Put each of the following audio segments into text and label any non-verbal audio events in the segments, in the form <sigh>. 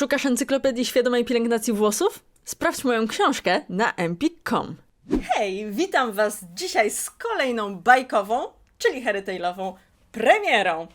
Szukasz encyklopedii świadomej pielęgnacji włosów? Sprawdź moją książkę na empik.com. Hej, witam Was dzisiaj z kolejną bajkową, czyli Harry Tailową premierą.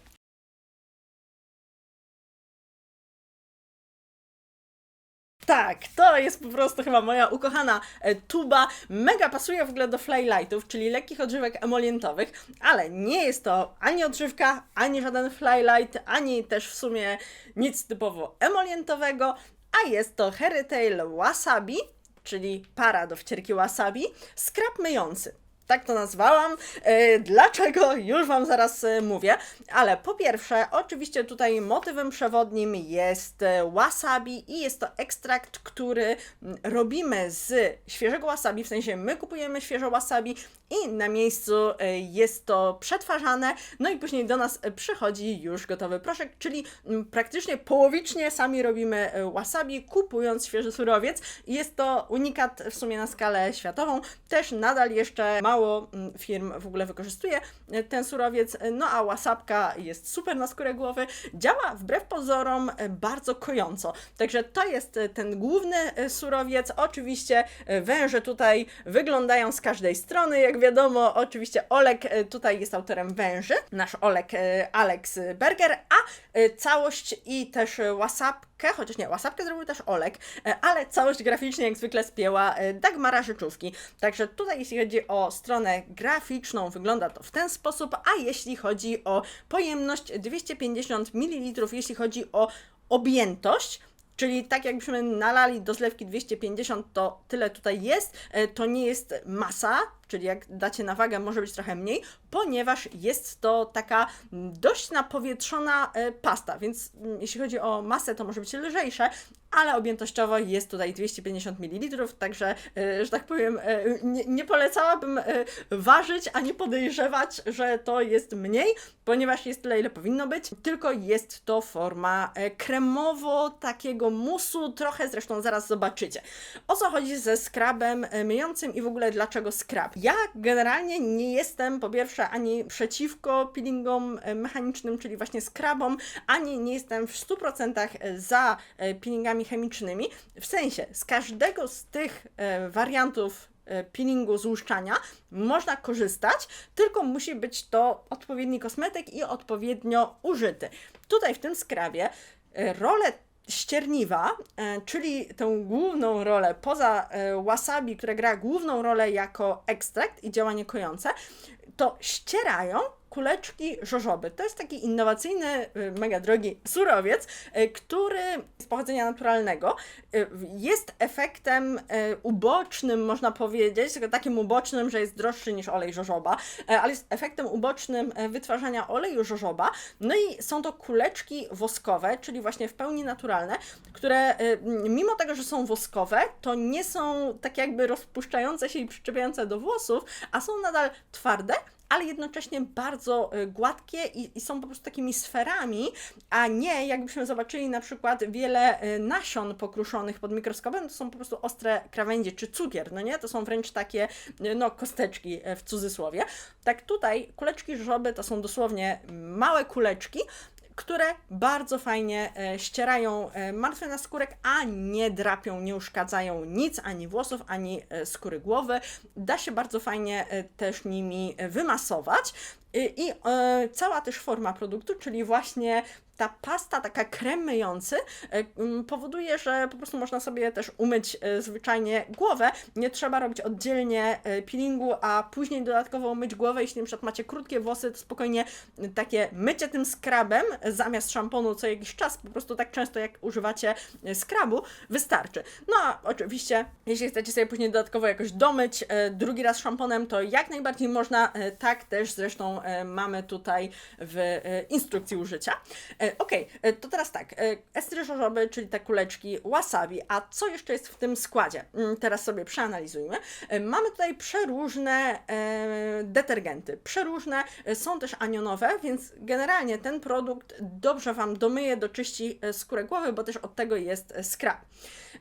Tak, to jest po prostu chyba moja ukochana e, tuba. Mega pasuje w ogóle do flylightów, czyli lekkich odżywek emolientowych, ale nie jest to ani odżywka, ani żaden flylight, ani też w sumie nic typowo emolientowego, a jest to Tail Wasabi, czyli para do wcierki wasabi, skrab myjący. Tak to nazwałam. E, Dlaczego? Już Wam zaraz e, mówię. Ale po pierwsze, oczywiście tutaj motywem przewodnim jest e, wasabi i jest to ekstrakt, który robimy z świeżego wasabi, w sensie my kupujemy świeże wasabi i na miejscu jest to przetwarzane, no i później do nas przychodzi już gotowy proszek, czyli praktycznie połowicznie sami robimy wasabi, kupując świeży surowiec. Jest to unikat w sumie na skalę światową. Też nadal jeszcze mało mm, firm w ogóle wykorzystuje e, ten surowiec, e, no a wasapka jest super na skórę głowy, działa wbrew pozorom e, bardzo kojąco. Także to jest ten główny surowiec. Oczywiście węże tutaj wyglądają z każdej strony, jak wiadomo. Oczywiście Olek tutaj jest autorem węży, nasz Olek Alex Berger, a całość i też wasapkę, chociaż nie, wasapkę zrobił też Olek, ale całość graficznie jak zwykle spięła Dagmara Rzeczówki. Także tutaj jeśli chodzi o stronę graficzną, wygląda to w ten sposób, a jeśli chodzi o pojemność 250 ml, jeśli chodzi o objętość, Czyli tak jakbyśmy nalali do zlewki 250, to tyle tutaj jest. E, To nie jest masa, czyli jak dacie na wagę, może być trochę mniej, ponieważ jest to taka dość napowietrzona e, pasta, więc mm, jeśli chodzi o masę, to może być lżejsze, ale objętościowo jest tutaj 250 ml, także, e, że tak powiem, e, nie, nie polecałabym ważyć ani podejrzewać, że to jest mniej, ponieważ jest tyle, ile powinno być, tylko jest to forma kremowo takiego musu, trochę zresztą zaraz zobaczycie. O co chodzi ze skrabem myjącym i w ogóle dlaczego skrab? Ja generalnie nie jestem po pierwsze ani przeciwko peelingom e, mechanicznym, czyli właśnie skrabom, ani nie jestem w 100% za e, peelingami chemicznymi. W sensie z każdego z tych e, wariantów e, peelingu złuszczania można korzystać, tylko musi być to odpowiedni kosmetyk i odpowiednio użyty. Tutaj w tym skrabie e, rolę ścierniwa, e, czyli tę główną rolę poza e, wasabi, które gra główną rolę jako ekstrakt i działanie kojące, to ścierają kuleczki żożoby. To jest taki innowacyjny, y, mega drogi surowiec, y, który z pochodzenia naturalnego y, jest efektem ubocznym, można powiedzieć, tylko takim ubocznym, że jest droższy niż olej żożoba, ale jest efektem ubocznym wytwarzania oleju żożoba. No i są to kuleczki woskowe, czyli właśnie w pełni naturalne, które mimo tego, że są woskowe, to nie są tak jakby rozpuszczające się i przyczepiające do włosów, a są nadal twarde, ale jednocześnie bardzo y, gładkie i, i są po prostu takimi sferami, a nie jakbyśmy zobaczyli na przykład wiele y, nasion pokruszonych pod mikroskopem, to są po prostu ostre krawędzie czy cukier, no nie? To są wręcz takie, y, no, kosteczki w cudzysłowie. Tak tutaj kuleczki żoby to są dosłownie małe kuleczki, które bardzo fajnie e, ścierają e, martwy naskórek, a nie drapią, nie uszkadzają nic, ani włosów, ani e, skóry głowy. Da się bardzo fajnie też nimi wymasować. I, i e, cała też forma produktu, czyli właśnie ta pasta, taka krem myjący, e, powoduje, że po prostu można sobie też umyć e, zwyczajnie głowę. Nie trzeba robić oddzielnie peelingu, a później dodatkowo myć głowę. Jeśli na przykład macie krótkie włosy, to spokojnie takie mycie tym skrabem zamiast szamponu co jakiś czas, po prostu tak często jak używacie skrabu, wystarczy. No a oczywiście, jeśli chcecie sobie później dodatkowo jakoś domyć drugi raz szamponem, to jak najbardziej można, tak też zresztą mamy tutaj w e, instrukcji użycia. E, e, to teraz tak, e, estry żożoby, czyli te kuleczki, wasabi, a co jeszcze jest w tym składzie? Mm, Teraz sobie przeanalizujmy. E, Mamy tutaj przeróżne e, detergenty, przeróżne, e, są też anionowe, więc generalnie ten produkt dobrze Wam domyje, doczyści e, skórę głowy, bo też od tego jest e, skrab.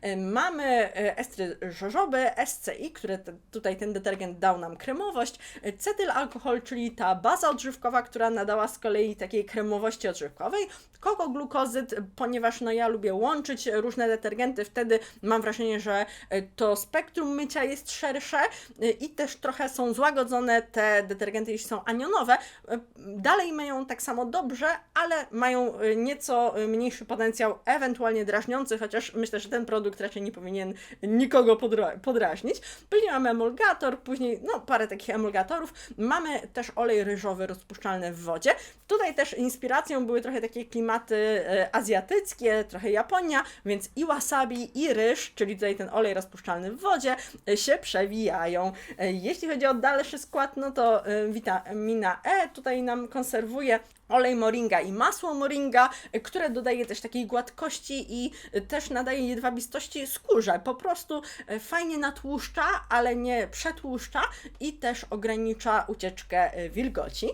E, Mamy e, estry żożoby, SCI, które tutaj ten detergent dał nam kremowość, e, cetylalkohol, czyli ta baza odżywkowa, która nadała z kolei takiej kremowości odżywkowej, kokoglukozyt, ponieważ no ja lubię łączyć różne detergenty, wtedy mam wrażenie, że e, to spektrum mycia jest szersze e, i też trochę są złagodzone te detergenty, jeśli są anionowe. E, Dalej myją tak samo dobrze, ale mają nieco mniejszy potencjał ewentualnie drażniący, chociaż myślę, że ten produkt raczej nie powinien nikogo podra- podrażnić. Później mamy emulgator, później no parę takich emulgatorów. Mamy też olej ryżowy rozpuszczalny w wodzie. Tutaj też inspiracją były trochę takie klimaty e, azjatyckie, trochę Japonia, więc i wasabi, i ryż, czyli tutaj ten olej rozpuszczalny w wodzie, e, się przewijają. E, Jeśli chodzi o dalszy skład, no to witamina E tutaj nam konserwuje olej moringa i masło moringa, e, które dodaje też takiej gładkości i e, też nadaje jedwabistości skórze. Po prostu e, fajnie natłuszcza, ale nie przetłuszcza i też ogranicza ucieczkę wilgoci.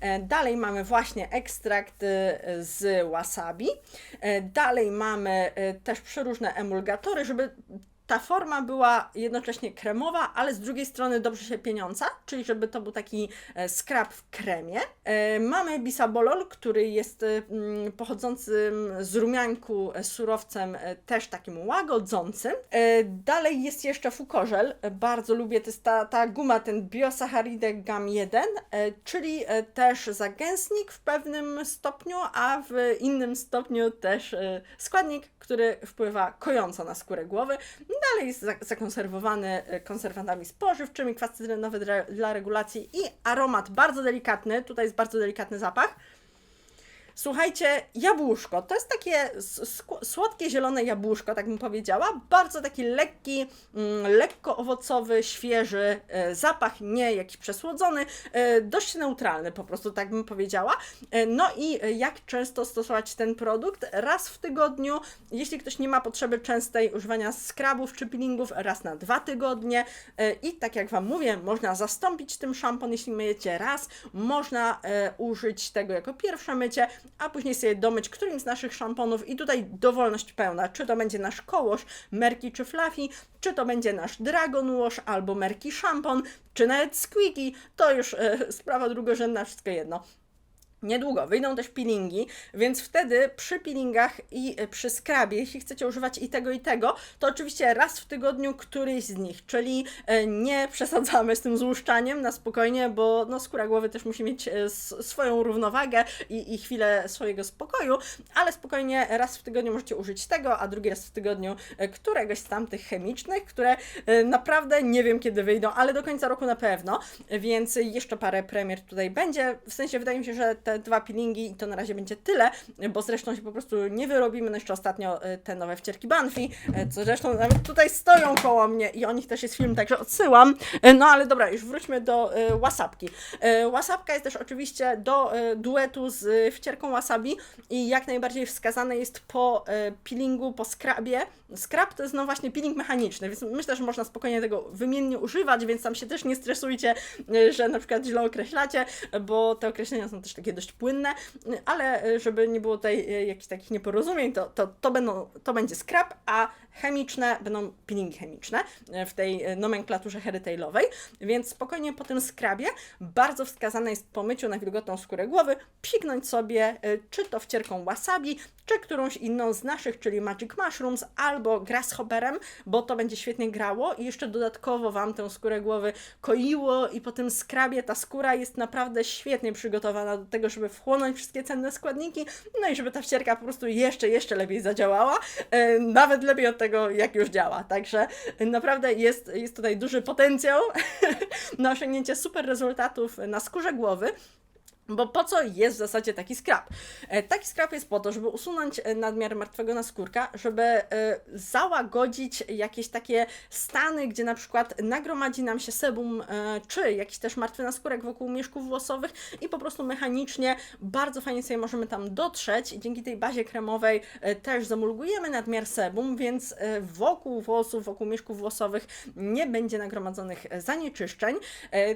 E, Dalej mamy właśnie ekstrakt z wasabi. E, Dalej mamy też przeróżne emulgatory, żeby ta forma była jednocześnie kremowa, ale z drugiej strony dobrze się pieniąca, czyli żeby to był taki e, skrab w kremie. E, Mamy bisabolol, który jest e, mm, pochodzącym z rumianku surowcem też takim łagodzącym. Dalej jest jeszcze fukorzel. Bardzo lubię, to jest ta, ta guma, ten biosacharidę GAM1, e, czyli też zagęstnik w pewnym stopniu, a w innym stopniu też składnik, który wpływa kojąco na skórę głowy. Dalej jest za- zakonserwowany e, konserwantami spożywczymi, kwas cytrynowy dla, dla regulacji i aromat bardzo delikatny. Tutaj jest bardzo delikatny zapach. Słuchajcie, jabłuszko. To jest takie słodkie, zielone jabłuszko, tak bym powiedziała. Bardzo taki lekki, mm, lekko owocowy, świeży e, zapach, nie jakiś przesłodzony, e, dość neutralny po prostu, tak bym powiedziała. E, no i jak często stosować ten produkt? Raz w tygodniu, jeśli ktoś nie ma potrzeby częstej używania skrabów czy peelingów, raz na dwa tygodnie. I tak jak Wam mówię, można zastąpić tym szampon, jeśli myjecie raz, można użyć tego jako pierwsze mycie, a później sobie domyć którymś z naszych szamponów i tutaj dowolność pełna, czy to będzie nasz kołosz, Merki czy Fluffy, czy to będzie nasz Dragon Wash albo Merki szampon, czy nawet Squeaky, to już e, sprawa drugorzędna, wszystko jedno. Niedługo wyjdą też peelingi, więc wtedy przy peelingach i e, przy skrabie, jeśli chcecie używać i tego, i tego, to oczywiście raz w tygodniu któryś z nich, czyli e, nie przesadzamy z tym złuszczaniem na spokojnie, bo no, skóra głowy też musi mieć e, swoją równowagę i, i chwilę swojego spokoju, ale spokojnie raz w tygodniu możecie użyć tego, a drugi raz w tygodniu któregoś z tamtych chemicznych, które naprawdę nie wiem kiedy wyjdą, ale do końca roku na pewno, więc jeszcze parę premier tutaj będzie. W sensie wydaje mi się, że te dwa peelingi i to na razie będzie tyle, bo zresztą się po prostu nie wyrobimy. No jeszcze ostatnio e, te nowe wcierki Banfi, e, co zresztą nawet tutaj stoją koło mnie i o nich też jest film, także odsyłam. E, No ale dobra, już wróćmy do wasapki. Wasapka jest też oczywiście do duetu z wcierką wasabi i jak najbardziej wskazane jest po peelingu, po skrabie. Skrab to jest no właśnie peeling mechaniczny, więc myślę, że można spokojnie tego wymiennie używać, więc tam się też nie stresujcie, że na przykład źle określacie, bo te określenia są też takie dość płynne, ale e, żeby nie było tutaj e, jakichś takich nieporozumień, to, to, to, będą, to będzie skrab, a chemiczne będą peelingi chemiczne e, w tej e, nomenklaturze herytailowej, więc spokojnie po tym skrabie bardzo wskazane jest po myciu na wilgotną skórę głowy psiknąć sobie e, czy to wcierką wasabi, czy którąś inną z naszych, czyli Magic Mushrooms albo Grasshopperem, bo to będzie świetnie grało. I jeszcze dodatkowo Wam tę skórę głowy koiło i po tym skrabie ta skóra jest naprawdę świetnie przygotowana do tego, żeby wchłonąć wszystkie cenne składniki, no i żeby ta wcierka po prostu jeszcze, jeszcze lepiej zadziałała, nawet lepiej od tego, jak już działa. Także naprawdę jest, jest tutaj duży potencjał <laughs> na osiągnięcie super rezultatów na skórze głowy. Bo po co jest w zasadzie taki skrab? E, Taki skrab jest po to, żeby usunąć e, nadmiar martwego naskórka, żeby e, załagodzić jakieś takie stany, gdzie na przykład nagromadzi nam się sebum, czy jakiś też martwy naskórek wokół mieszków włosowych i po prostu mechanicznie bardzo fajnie sobie możemy tam dotrzeć i dzięki tej bazie kremowej też zamulgujemy nadmiar sebum, więc wokół włosów, wokół mieszków włosowych nie będzie nagromadzonych zanieczyszczeń.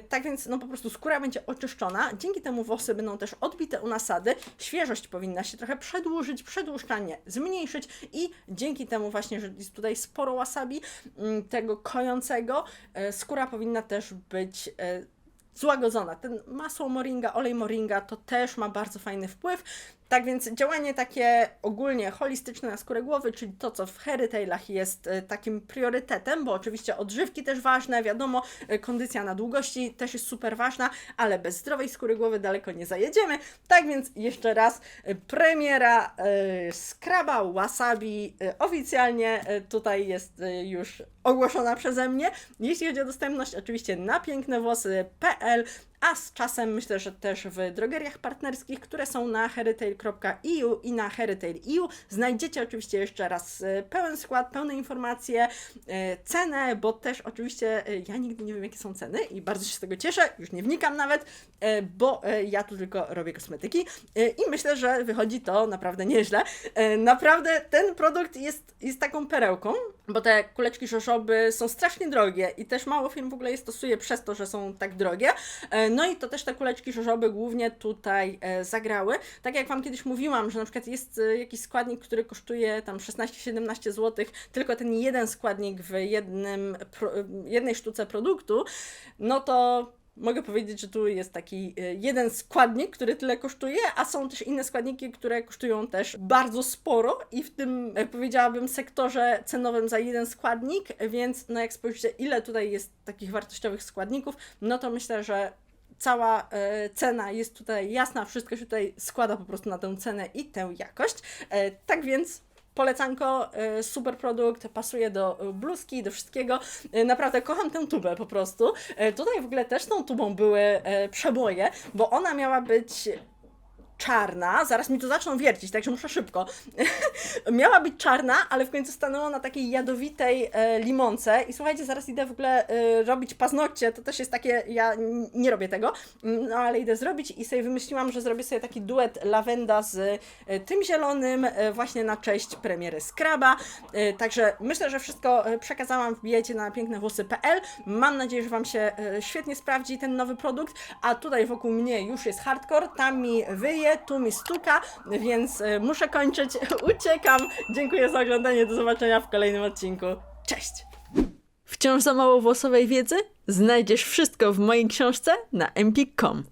Tak więc no po prostu skóra będzie oczyszczona, dzięki temu włosy będą też odbite u nasady, świeżość powinna się trochę przedłużyć, przedłużanie zmniejszyć i dzięki temu właśnie, że jest tutaj sporo wasabi, mm, tego kojącego, e, skóra powinna też być e, złagodzona. Ten masło moringa, olej moringa to też ma bardzo fajny wpływ. Tak więc działanie takie ogólnie holistyczne na skórę głowy, czyli to, co w Heritage jest e, takim priorytetem, bo oczywiście odżywki też ważne, wiadomo, e, kondycja na długości też jest super ważna, ale bez zdrowej skóry głowy daleko nie zajedziemy. Tak więc jeszcze raz e, premiera e, Skraba Wasabi e, oficjalnie e, tutaj jest e, już ogłoszona przeze mnie. Jeśli chodzi o dostępność, oczywiście na pięknewłosy.pl, a z czasem myślę, że też w drogeriach partnerskich, które są na heritage.eu i na heritage.eu znajdziecie oczywiście jeszcze raz e, pełen skład, pełne informacje, e, cenę, bo też oczywiście e, ja nigdy nie wiem jakie są ceny i bardzo się z tego cieszę, już nie wnikam nawet, e, bo e, ja tu tylko robię kosmetyki e, i myślę, że wychodzi to naprawdę nieźle. E, Naprawdę ten produkt jest, jest taką perełką, bo te kuleczki żoszoby są strasznie drogie i też mało firm w ogóle je stosuje przez to, że są tak drogie. E, No i to też te kuleczki żoszoby głównie tutaj e, zagrały. Tak jak Wam kiedyś mówiłam, że na przykład jest e, jakiś składnik, który kosztuje tam 16-17 zł, tylko ten jeden składnik w jednym, jednej sztuce produktu, no to mogę powiedzieć, że tu jest taki e, jeden składnik, który tyle kosztuje, a są też inne składniki, które kosztują też bardzo sporo i w tym, e, powiedziałabym, sektorze cenowym za jeden składnik, więc no jak spojrzycie, ile tutaj jest takich wartościowych składników, no to myślę, że cała e, cena jest tutaj jasna, wszystko się tutaj składa po prostu na tę cenę i tę jakość. E, tak więc polecanko, e, super produkt, pasuje do e, bluzki, do wszystkiego. E, Naprawdę kocham tę tubę po prostu. Tutaj w ogóle też tą tubą były przeboje, bo ona miała być czarna, zaraz mi to zaczną wiercić, także muszę szybko. <laughs> Miała być czarna, ale w końcu stanęło na takiej jadowitej e, limonce. I słuchajcie, zaraz idę w ogóle e, robić paznokcie, to też jest takie, ja nie robię tego, mm, no ale idę zrobić i sobie wymyśliłam, że zrobię sobie taki duet lawenda z e, tym zielonym e, właśnie na cześć premiery Skraba, e, także myślę, że wszystko e, przekazałam, wbijajcie na pięknewłosy.pl, mam nadzieję, że Wam się e, świetnie sprawdzi ten nowy produkt, a tutaj wokół mnie już jest hardcore, tam mi wyje, tu mi stuka, więc e, muszę kończyć, <laughs> uciekam, dziękuję za oglądanie, do zobaczenia w kolejnym odcinku, cześć! Wciąż za mało włosowej wiedzy? Znajdziesz wszystko w mojej książce na empik.com.